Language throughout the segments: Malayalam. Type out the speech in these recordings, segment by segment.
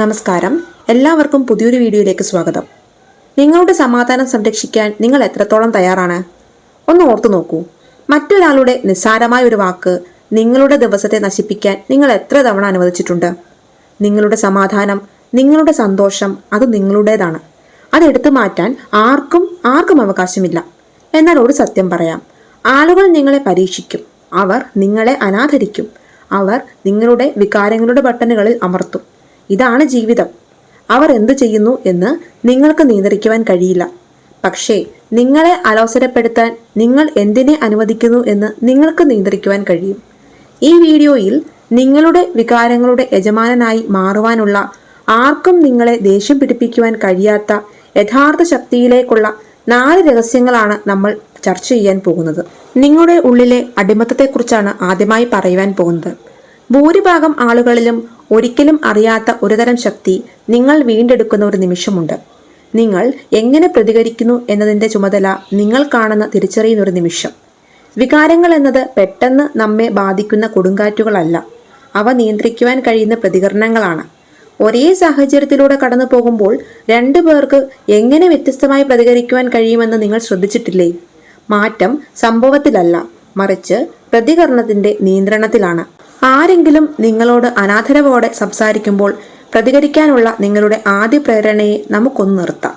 നമസ്കാരം. എല്ലാവർക്കും പുതിയൊരു വീഡിയോയിലേക്ക് സ്വാഗതം. നിങ്ങളുടെ സമാധാനം സംരക്ഷിക്കാൻ നിങ്ങൾ എത്രത്തോളം തയ്യാറാണ്? ഒന്ന് ഓർത്തു നോക്കൂ. മറ്റൊരാളുടെ നിസ്സാരമായ ഒരു വാക്ക് നിങ്ങളുടെ ദിവസത്തെ നശിപ്പിക്കാൻ നിങ്ങൾ എത്ര തവണ അനുവദിച്ചിട്ടുണ്ട്? നിങ്ങളുടെ സമാധാനം നിങ്ങളുടെ സന്തോഷം അത് നിങ്ങളുടേതാണ്. അത് എടുത്തു മാറ്റാൻ ആർക്കും ആർക്കും അവകാശമില്ല. എന്നാൽ ഒരു സത്യം പറയാം. ആളുകൾ നിങ്ങളെ പരീക്ഷിക്കും. അവർ നിങ്ങളെ അനാദരിക്കും. അവർ നിങ്ങളുടെ വികാരങ്ങളുടെ ബട്ടണുകളിൽ അമർത്തും. ഇതാണ് ജീവിതം. അവർ എന്തു ചെയ്യുന്നു എന്ന് നിങ്ങൾക്ക് നിയന്ത്രിക്കുവാൻ കഴിയില്ല. പക്ഷേ നിങ്ങളെ അലോസരപ്പെടുത്താൻ നിങ്ങൾ എന്തിനെ അനുവദിക്കുന്നു എന്ന് നിങ്ങൾക്ക് നിയന്ത്രിക്കുവാൻ കഴിയും. ഈ വീഡിയോയിൽ നിങ്ങളുടെ വികാരങ്ങളുടെ യജമാനനായി മാറുവാനുള്ള ആർക്കും നിങ്ങളെ ദേഷ്യം പിടിപ്പിക്കുവാൻ കഴിയാത്ത യഥാർത്ഥ ശക്തിയിലേക്കുള്ള നാല് രഹസ്യങ്ങളാണ് നമ്മൾ ചർച്ച ചെയ്യാൻ പോകുന്നത്. നിങ്ങളുടെ ഉള്ളിലെ അടിമത്തത്തെക്കുറിച്ചാണ് ആദ്യമായി പറയുവാൻ പോകുന്നത്. ഭൂരിഭാഗം ആളുകളിലും ഒരിക്കലും അറിയാത്ത ഒരുതരം ശക്തി നിങ്ങൾ വീണ്ടെടുക്കുന്ന ഒരു നിമിഷമുണ്ട്. നിങ്ങൾ എങ്ങനെ പ്രതികരിക്കുന്നു എന്നതിന്റെ ചുമതല നിങ്ങൾ കാണുന്ന തിരിച്ചറിയുന്ന ഒരു നിമിഷം. വികാരങ്ങൾ എന്നത് പെട്ടെന്ന് നമ്മെ ബാധിക്കുന്ന കൊടുങ്കാറ്റുകളല്ല. അവ നിയന്ത്രിക്കുവാൻ കഴിയുന്ന പ്രതികരണങ്ങളാണ്. ഒരേ സാഹചര്യത്തിലൂടെ കടന്നു പോകുമ്പോൾ രണ്ടു പേർക്ക് എങ്ങനെ വ്യത്യസ്തമായി പ്രതികരിക്കുവാൻ കഴിയുമെന്ന് നിങ്ങൾ ശ്രദ്ധിച്ചിട്ടില്ലേ? മാറ്റം സംഭവത്തിലല്ല മറിച്ച് പ്രതികരണത്തിന്റെ നിയന്ത്രണത്തിലാണ്. ആരെങ്കിലും നിങ്ങളോട് അനാഥരവോടെ സംസാരിക്കുമ്പോൾ പ്രതികരിക്കാനുള്ള നിങ്ങളുടെ ആദ്യ പ്രേരണയെ നമുക്കൊന്ന് നിർത്താം.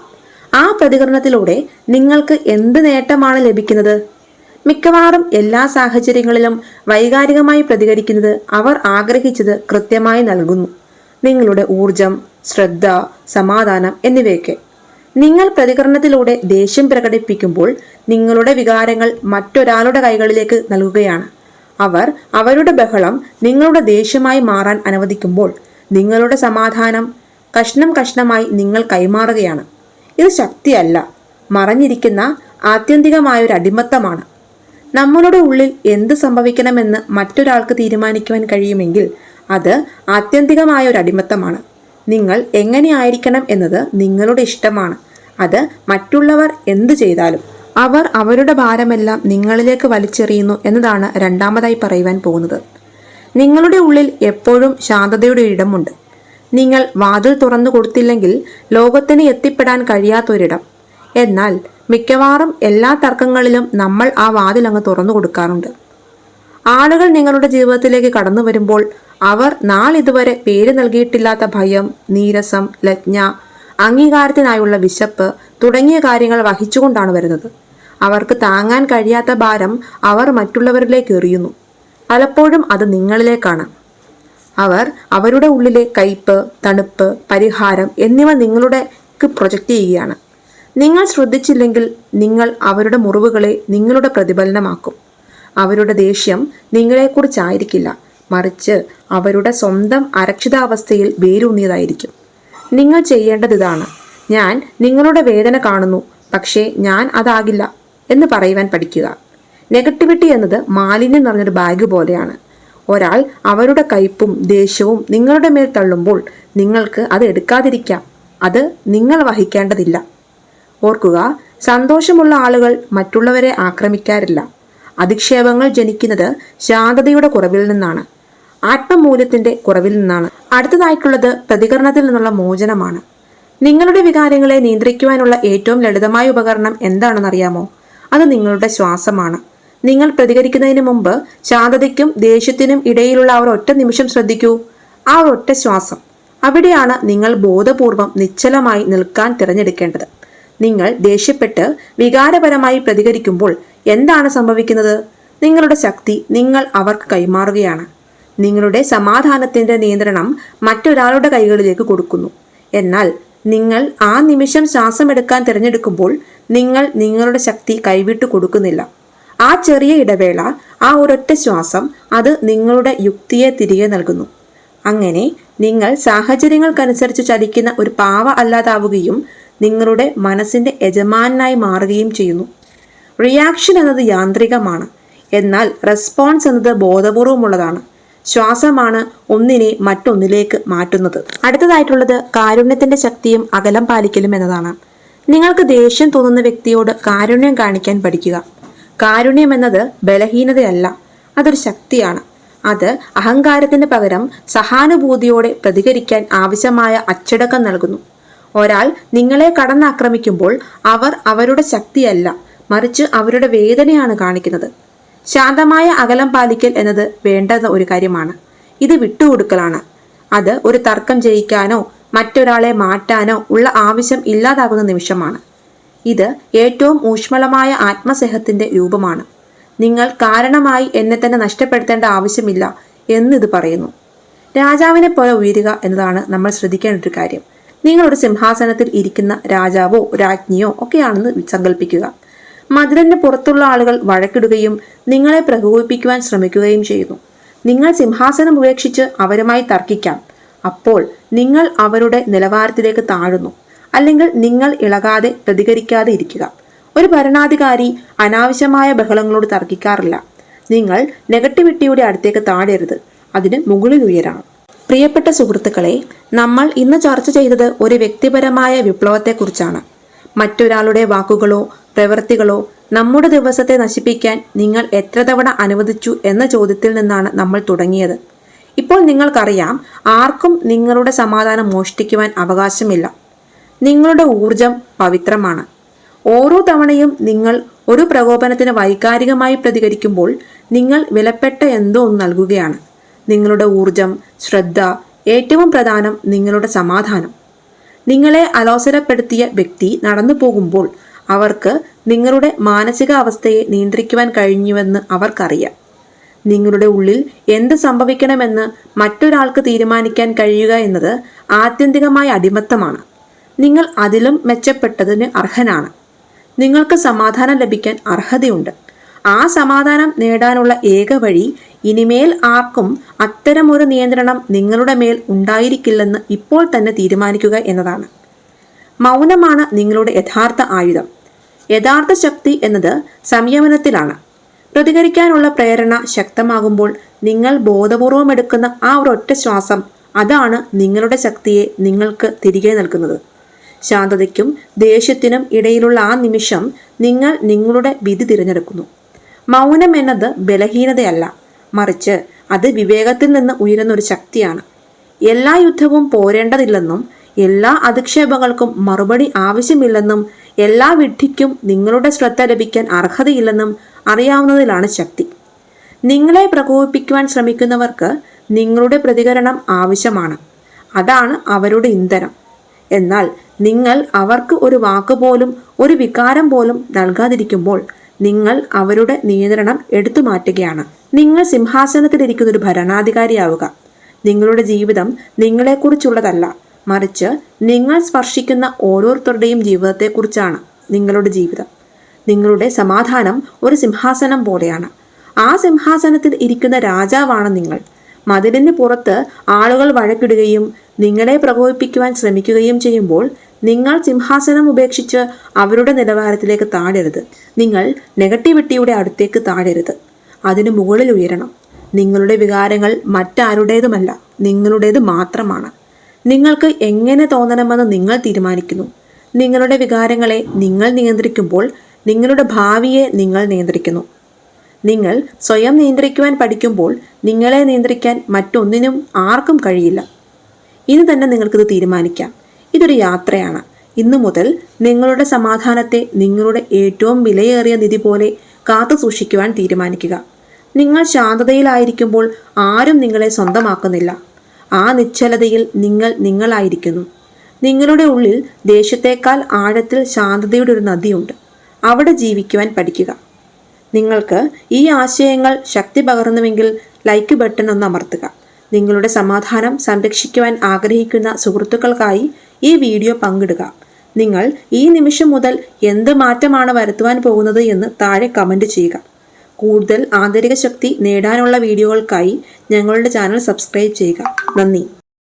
ആ പ്രതികരണത്തിലൂടെ നിങ്ങൾക്ക് എന്ത് നേട്ടമാണ് ലഭിക്കുന്നത്? മിക്കവാറും എല്ലാ സാഹചര്യങ്ങളിലും വൈകാരികമായി പ്രതികരിക്കുന്നത് അവർ ആഗ്രഹിച്ചത് കൃത്യമായി നൽകുന്നു. നിങ്ങളുടെ ഊർജം ശ്രദ്ധ സമാധാനം എന്നിവയൊക്കെ. നിങ്ങൾ പ്രതികരണത്തിലൂടെ ദേഷ്യം പ്രകടിപ്പിക്കുമ്പോൾ നിങ്ങളുടെ വികാരങ്ങൾ മറ്റൊരാളുടെ കൈകളിലേക്ക് നൽകുകയാണ്. അവർ അവരുടെ ബഹളം നിങ്ങളുടെ ദേഷ്യമായി മാറാൻ അനുവദിക്കുമ്പോൾ നിങ്ങളുടെ സമാധാനം കഷ്ണം കഷ്ണമായി നിങ്ങൾ കൈമാറുകയാണ്. ഇത് ശക്തിയല്ല മറഞ്ഞിരിക്കുന്ന ആത്യന്തികമായ ഒരു അടിമത്തമാണ്. നമ്മളുടെ ഉള്ളിൽ എന്ത് സംഭവിക്കണമെന്ന് മറ്റൊരാൾക്ക് തീരുമാനിക്കുവാൻ കഴിയുമെങ്കിൽ അത് ആത്യന്തികമായ ഒരു അടിമത്തമാണ്. നിങ്ങൾ എങ്ങനെയായിരിക്കണം എന്നത് നിങ്ങളുടെ ഇഷ്ടമാണ്. അത് മറ്റുള്ളവർ എന്തു ചെയ്താലും. അവർ അവരുടെ ഭാരമെല്ലാം നിങ്ങളിലേക്ക് വലിച്ചെറിയുന്നു എന്നതാണ് രണ്ടാമതായി പറയുവാൻ പോകുന്നത്. നിങ്ങളുടെ ഉള്ളിൽ എപ്പോഴും ശാന്തതയുടെ ഇടമുണ്ട് നിങ്ങൾ വാതിൽ തുറന്നു കൊടുത്തില്ലെങ്കിൽ ലോകത്തിന് എത്തിപ്പെടാൻ കഴിയാത്തൊരിടം. എന്നാൽ മിക്കവാറും എല്ലാ തർക്കങ്ങളിലും നമ്മൾ ആ വാതിൽ അങ്ങ് തുറന്നു കൊടുക്കാറുണ്ട്. ആളുകൾ നിങ്ങളുടെ ജീവിതത്തിലേക്ക് കടന്നു വരുമ്പോൾ അവർ നാളിതുവരെ പേര് നൽകിയിട്ടില്ലാത്ത ഭയം നീരസം ലജ്ഞ അംഗീകാരത്തിനായുള്ള വിശപ്പ് തുടങ്ങിയ കാര്യങ്ങൾ വഹിച്ചുകൊണ്ടാണ് വരുന്നത്. അവർക്ക് താങ്ങാൻ കഴിയാത്ത ഭാരം അവർ മറ്റുള്ളവരിലേക്ക് എറിയുന്നു. പലപ്പോഴും അത് നിങ്ങളിലേക്കാണ്. അവർ അവരുടെ ഉള്ളിലെ കയ്പ് തണുപ്പ് പരിഹാരം എന്നിവ നിങ്ങളുടെ പ്രൊജക്റ്റ് ചെയ്യുകയാണ്. നിങ്ങൾ ശ്രദ്ധിച്ചില്ലെങ്കിൽ നിങ്ങൾ അവരുടെ മുറിവുകളെ നിങ്ങളുടെ പ്രതിഫലനമാക്കും. അവരുടെ ദേഷ്യം നിങ്ങളെക്കുറിച്ചായിരിക്കില്ല. മറിച്ച് അവരുടെ സ്വന്തം അരക്ഷിതാവസ്ഥയിൽ വേരൂന്നിയതായിരിക്കും. നിങ്ങൾ ചെയ്യേണ്ടത് ഇതാണ്. ഞാൻ നിങ്ങളുടെ വേദന കാണുന്നു പക്ഷേ ഞാൻ അതാകില്ല എന്ന് പറയുവാൻ പഠിക്കുക. നെഗറ്റിവിറ്റി എന്നത് മാലിന്യം നിറഞ്ഞൊരു ബാഗ് പോലെയാണ്. ഒരാൾ അവരുടെ കയ്പും ദേഷ്യവും നിങ്ങളുടെ മേൽ തള്ളുമ്പോൾ നിങ്ങൾക്ക് അത് എടുക്കാതിരിക്കാം. അത് നിങ്ങൾ വഹിക്കേണ്ടതില്ല. ഓർക്കുക സന്തോഷമുള്ള ആളുകൾ മറ്റുള്ളവരെ ആക്രമിക്കാറില്ല. അധിക്ഷേപങ്ങൾ ജനിക്കുന്നത് ശാന്തതയുടെ കുറവിൽ നിന്നാണ്. ആത്മമൂല്യത്തിന്റെ കുറവിൽ നിന്നാണ്. അടുത്തതായിട്ടുള്ളത് പ്രതികരണത്തിൽ നിന്നുള്ള മോചനമാണ്. നിങ്ങളുടെ വികാരങ്ങളെ നിയന്ത്രിക്കുവാനുള്ള ഏറ്റവും ലളിതമായ ഉപകരണം എന്താണെന്നറിയാമോ? അത് നിങ്ങളുടെ ശ്വാസമാണ്. നിങ്ങൾ പ്രതികരിക്കുന്നതിന് മുമ്പ് ശാന്തതയ്ക്കും ദേഷ്യത്തിനും ഇടയിലുള്ള ആ ഒറ്റ നിമിഷം ശ്രദ്ധിക്കൂ. ആ ഒറ്റ ശ്വാസം. അവിടെയാണ് നിങ്ങൾ ബോധപൂർവം നിശ്ചലമായി നിൽക്കാൻ തിരഞ്ഞെടുക്കേണ്ടത്. നിങ്ങൾ ദേഷ്യപ്പെട്ട് വികാരപരമായി പ്രതികരിക്കുമ്പോൾ എന്താണ് സംഭവിക്കുന്നത്? നിങ്ങളുടെ ശക്തി നിങ്ങൾ അവർക്ക് കൈമാറുകയാണ്. നിങ്ങളുടെ സമാധാനത്തിന്റെ നിയന്ത്രണം മറ്റൊരാളുടെ കൈകളിലേക്ക് കൊടുക്കുന്നു. എന്നാൽ നിങ്ങൾ ആ നിമിഷം ശ്വാസമെടുക്കാൻ തിരഞ്ഞെടുക്കുമ്പോൾ നിങ്ങൾ നിങ്ങളുടെ ശക്തി കൈവിട്ടു കൊടുക്കുന്നില്ല. ആ ചെറിയ ഇടവേള ആ ഒരൊറ്റ ശ്വാസം അത് നിങ്ങളുടെ യുക്തിയെ തിരികെ നൽകുന്നു. അങ്ങനെ നിങ്ങൾ സാഹചര്യങ്ങൾക്കനുസരിച്ച് ചലിക്കുന്ന ഒരു പാവ അല്ലാതാവുകയും നിങ്ങളുടെ മനസ്സിന്റെ യജമാനായി മാറുകയും ചെയ്യുന്നു. റിയാക്ഷൻ എന്നത് യാന്ത്രികമാണ്. എന്നാൽ റെസ്പോൺസ് എന്നത് ബോധപൂർവമുള്ളതാണ്. ശ്വാസമാണ് ഒന്നിനെ മറ്റൊന്നിലേക്ക് മാറ്റുന്നത്. അടുത്തതായിട്ടുള്ളത് കാരുണ്യത്തിന്റെ ശക്തിയും അകലം പാലിക്കലും എന്നതാണ്. നിങ്ങൾക്ക് ദേഷ്യം തോന്നുന്ന വ്യക്തിയോട് കാരുണ്യം കാണിക്കാൻ പഠിക്കുക. കാരുണ്യം എന്നത് ബലഹീനതയല്ല അതൊരു ശക്തിയാണ്. അത് അഹങ്കാരത്തിന് പകരം സഹാനുഭൂതിയോടെ പ്രതികരിക്കാൻ ആവശ്യമായ അച്ചടക്കം നൽകുന്നു. ഒരാൾ നിങ്ങളെ കടന്നാക്രമിക്കുമ്പോൾ അവർ അവരുടെ ശക്തിയല്ല മറിച്ച് അവരുടെ വേദനയാണ് കാണിക്കുന്നത്. ശാന്തമായ അകലം പാലിക്കൽ എന്നത് വേണ്ടുന്ന ഒരു കാര്യമാണ്. ഇത് വിട്ടുകൊടുക്കലാണ്. അത് ഒരു തർക്കം ജയിക്കാനോ മറ്റൊരാളെ മാറ്റാനോ ഉള്ള ആവശ്യം ഇല്ലാതാകുന്ന നിമിഷമാണ്. ഇത് ഏറ്റവും ഊഷ്മളമായ ആത്മസ്നേഹത്തിന്റെ രൂപമാണ്. നിങ്ങൾ കാരണമായി എന്നെ തന്നെ നഷ്ടപ്പെടുത്തേണ്ട ആവശ്യമില്ല എന്നിത് പറയുന്നു. രാജാവിനെ പോലെ ഉയരുക എന്നതാണ് നമ്മൾ ശ്രദ്ധിക്കേണ്ട ഒരു കാര്യം. നിങ്ങളൊരു സിംഹാസനത്തിൽ ഇരിക്കുന്ന രാജാവോ രാജ്ഞിയോ ഒക്കെയാണെന്ന് സങ്കല്പിക്കുക മതിലിന് പുറത്തുള്ള ആളുകൾ വഴക്കിടുകയും നിങ്ങളെ പ്രകോപിപ്പിക്കുവാൻ ശ്രമിക്കുകയും ചെയ്യുന്നു. നിങ്ങൾ സിംഹാസനം ഉപേക്ഷിച്ച് അവരുമായി തർക്കിക്കാം. അപ്പോൾ നിങ്ങൾ അവരുടെ നിലവാരത്തിലേക്ക് താഴുന്നു. അല്ലെങ്കിൽ നിങ്ങൾ ഇളകാതെ പ്രതികരിക്കാതെ ഇരിക്കുക. ഒരു ഭരണാധികാരി അനാവശ്യമായ ബഹളങ്ങളോട് തർക്കിക്കാറില്ല. നിങ്ങൾ നെഗറ്റിവിറ്റിയുടെ അടുത്തേക്ക് താഴരുത്. അതിന് മുകളിൽ ഉയരണം പ്രിയപ്പെട്ട സുഹൃത്തുക്കളെ നമ്മൾ ഇന്ന് ചർച്ച ചെയ്തത് ഒരു വ്യക്തിപരമായ വിപ്ലവത്തെക്കുറിച്ചാണ്. മറ്റൊരാളുടെ വാക്കുകളോ പ്രവൃത്തികളോ നമ്മുടെ ദിവസത്തെ നശിപ്പിക്കാൻ നിങ്ങൾ എത്ര തവണ അനുവദിച്ചു എന്ന ചോദ്യത്തിൽ നിന്നാണ് നമ്മൾ തുടങ്ങിയത്. ഇപ്പോൾ നിങ്ങൾക്കറിയാം ആർക്കും നിങ്ങളുടെ സമാധാനം മോഷ്ടിക്കുവാൻ അവകാശമില്ല. നിങ്ങളുടെ ഊർജം പവിത്രമാണ്. ഓരോ തവണയും നിങ്ങൾ ഒരു പ്രകോപനത്തിന് വൈകാരികമായി പ്രതികരിക്കുമ്പോൾ നിങ്ങൾ വിലപ്പെട്ട എന്തോ ഒന്ന് നൽകുകയാണ്. നിങ്ങളുടെ ഊർജം ശ്രദ്ധ ഏറ്റവും പ്രധാനം നിങ്ങളുടെ സമാധാനം. നിങ്ങളെ അലോസരപ്പെടുത്തിയ വ്യക്തി നടന്നു പോകുമ്പോൾ അവർക്ക് നിങ്ങളുടെ മാനസികാവസ്ഥയെ നിയന്ത്രിക്കുവാൻ കഴിഞ്ഞുവെന്ന് അവർക്കറിയാം. നിങ്ങളുടെ ഉള്ളിൽ എന്ത് സംഭവിക്കണമെന്ന് മറ്റൊരാൾക്ക് തീരുമാനിക്കാൻ കഴിയുക എന്നത് ആത്യന്തികമായ അടിമത്തമാണ്. നിങ്ങൾ അതിലും മെച്ചപ്പെട്ടതിന് അർഹനാണ്. നിങ്ങൾക്ക് സമാധാനം ലഭിക്കാൻ അർഹതയുണ്ട്. ആ സമാധാനം നേടാനുള്ള ഏക വഴി ഇനിമേൽ ആർക്കും അത്തരമൊരു നിയന്ത്രണം നിങ്ങളുടെ മേൽ ഉണ്ടായിരിക്കില്ലെന്ന് ഇപ്പോൾ തന്നെ തീരുമാനിക്കുക എന്നതാണ്. മൗനമാണ് നിങ്ങളുടെ യഥാർത്ഥ ആയുധം. യഥാർത്ഥ ശക്തി എന്നത് സംയമനത്തിലാണ്. പ്രതികരിക്കാനുള്ള പ്രേരണ ശക്തമാകുമ്പോൾ നിങ്ങൾ ബോധപൂർവം എടുക്കുന്ന ആ ഒരൊറ്റ ശ്വാസം അതാണ് നിങ്ങളുടെ ശക്തിയെ നിങ്ങൾക്ക് തിരികെ നൽകുന്നത്. ശാന്തതയ്ക്കും ദേഷ്യത്തിനും ഇടയിലുള്ള ആ നിമിഷം നിങ്ങൾ നിങ്ങളുടെ വിധി തിരഞ്ഞെടുക്കുന്നു. മൗനം എന്നത് ബലഹീനതയല്ല. മറിച്ച് അത് വിവേകത്തിൽ നിന്ന് ഉയരുന്ന ഒരു ശക്തിയാണ്. എല്ലാ യുദ്ധവും പോരേണ്ടതില്ലെന്നും എല്ലാ അധിക്ഷേപങ്ങൾക്കും മറുപടി ആവശ്യമില്ലെന്നും എല്ലാ വിഡ്ഢിക്കും നിങ്ങളുടെ ശ്രദ്ധ ലഭിക്കാൻ അർഹതയില്ലെന്നും അറിയാവുന്നതിലാണ് ശക്തി. നിങ്ങളെ പ്രകോപിപ്പിക്കുവാൻ ശ്രമിക്കുന്നവർക്ക് നിങ്ങളുടെ പ്രതികരണം ആവശ്യമാണ്. അതാണ് അവരുടെ ഇന്ധനം. എന്നാൽ നിങ്ങൾ അവർക്ക് ഒരു വാക്ക് പോലും ഒരു വികാരം പോലും നൽകാതിരിക്കുമ്പോൾ നിങ്ങൾ അവരുടെ നിയന്ത്രണം എടുത്തു മാറ്റുകയാണ്. നിങ്ങൾ സിംഹാസനത്തിലിരിക്കുന്ന ഒരു ഭരണാധികാരിയാവുക. നിങ്ങളുടെ ജീവിതം നിങ്ങളെക്കുറിച്ചുള്ളതല്ല. മറിച്ച് നിങ്ങൾ സ്പർശിക്കുന്ന ഓരോരുത്തരുടെയും ജീവിതത്തെക്കുറിച്ചാണ് നിങ്ങളുടെ ജീവിതം. നിങ്ങളുടെ സമാധാനം ഒരു സിംഹാസനം പോലെയാണ്. ആ സിംഹാസനത്തിൽ ഇരിക്കുന്ന രാജാവാണ് നിങ്ങൾ. മതിലിന് പുറത്ത് ആളുകൾ വഴക്കിടുകയും നിങ്ങളെ പ്രകോപിപ്പിക്കുവാൻ ശ്രമിക്കുകയും ചെയ്യുമ്പോൾ നിങ്ങൾ സിംഹാസനം ഉപേക്ഷിച്ച് അവരുടെ നിലവാരത്തിലേക്ക് താഴരുത്. നിങ്ങൾ നെഗറ്റിവിറ്റിയുടെ അടുത്തേക്ക് താഴരുത്. അതിനു മുകളിൽ ഉയരണം. നിങ്ങളുടെ വികാരങ്ങൾ മറ്റാരുടേതുമല്ല നിങ്ങളുടേത് മാത്രമാണ്. നിങ്ങൾക്ക് എങ്ങനെ തോന്നണമെന്ന് നിങ്ങൾ തീരുമാനിക്കുന്നു. നിങ്ങളുടെ വികാരങ്ങളെ നിങ്ങൾ നിയന്ത്രിക്കുമ്പോൾ നിങ്ങളുടെ ഭാവിയെ നിങ്ങൾ നിയന്ത്രിക്കുന്നു. നിങ്ങൾ സ്വയം നിയന്ത്രിക്കുവാൻ പഠിക്കുമ്പോൾ നിങ്ങളെ നിയന്ത്രിക്കാൻ മറ്റൊന്നിനും ആർക്കും കഴിയില്ല. ഇനി തന്നെ നിങ്ങൾക്കിത് തീരുമാനിക്കാം. ഇതൊരു യാത്രയാണ്. ഇന്നു മുതൽ നിങ്ങളുടെ സമാധാനത്തെ നിങ്ങളുടെ ഏറ്റവും വിലയേറിയ നിധി പോലെ കാത്തു സൂക്ഷിക്കുവാൻ തീരുമാനിക്കുക. നിങ്ങൾ ശാന്തതയിലായിരിക്കുമ്പോൾ ആരും നിങ്ങളെ സ്വന്തമാക്കുന്നില്ല. ആ നിശ്ചലതയിൽ നിങ്ങൾ നിങ്ങളായിരിക്കുന്നു. നിങ്ങളുടെ ഉള്ളിൽ ദേഷ്യത്തേക്കാൾ ആഴത്തിൽ ശാന്തതയുടെ ഒരു നദിയുണ്ട്. അവിടെ ജീവിക്കുവാൻ പഠിക്കുക. നിങ്ങൾക്ക് ഈ ആശയങ്ങൾ ശക്തി പകർന്നുവെങ്കിൽ ലൈക്ക് ബട്ടൺ ഒന്ന് അമർത്തുക. നിങ്ങളുടെ സമാധാനം സംരക്ഷിക്കുവാൻ ആഗ്രഹിക്കുന്ന സുഹൃത്തുക്കൾക്കായി ഈ വീഡിയോ പങ്കിടുക. നിങ്ങൾ ഈ നിമിഷം മുതൽ എന്ത് മാറ്റമാണ് വരുത്തുവാൻ പോകുന്നത് എന്ന് താഴെ കമന്റ് ചെയ്യുക. കൂടുതൽ ആന്തരിക ശക്തി നേടാനുള്ള വീഡിയോകൾക്കായി ഞങ്ങളുടെ ചാനൽ സബ്സ്ക്രൈബ് ചെയ്യുക. നന്ദി.